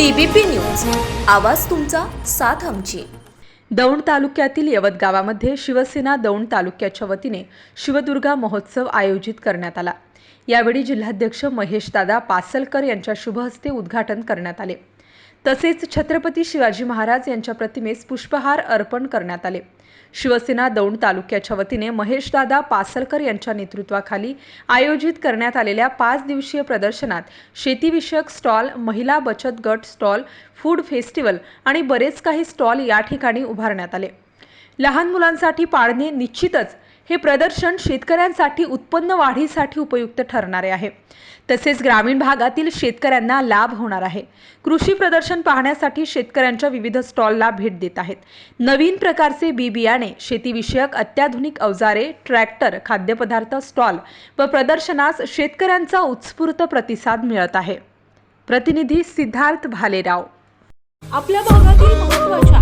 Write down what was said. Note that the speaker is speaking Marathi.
TBP news. आवाज तुमचा साथ आमची. दौंड तालुक्यातील यवत गावामध्ये शिवसेना दौंड तालुक्याच्या वतीने शिवदुर्गा महोत्सव आयोजित करण्यात आला. यावेळी जिल्हाध्यक्ष महेशदादा पासलकर यांच्या शुभहस्ते उद्घाटन करण्यात आले. तसेच छत्रपती शिवाजी महाराज यांच्या प्रतिमेस पुष्पहार अर्पण करण्यात आले. शिवसेना दौंड तालुक्याच्या वतीने महेशदादा पासलकर यांच्या नेतृत्वाखाली आयोजित करण्यात आलेल्या पाच दिवसीय प्रदर्शनात शेतीविषयक स्टॉल महिला बचत गट स्टॉल फूड फेस्टिवल आणि बरेच काही स्टॉल या ठिकाणी उभारण्यात आले. लहान मुलांसाठी पाळणे निश्चितच हे प्रदर्शन शेतकऱ्यांसाठी उत्पन्न वाढीसाठी उपयुक्त ठरणारे आहे. तसेच ग्रामीण भागातील शेतकऱ्यांना लाभ होणार आहे. कृषी प्रदर्शन पाहण्यासाठी शेतकऱ्यांच्या विविध स्टॉलला भेट देत आहेत. नवीन प्रकारचे बी बियाणे शेतीविषयक अत्याधुनिक अवजारे ट्रॅक्टर खाद्यपदार्थ स्टॉल व प्रदर्शनास शेतकऱ्यांचा उत्स्फूर्त प्रतिसाद मिळत आहे. प्रतिनिधी सिद्धार्थ भालेराव. आपल्या भागातील महत्त्वाच्या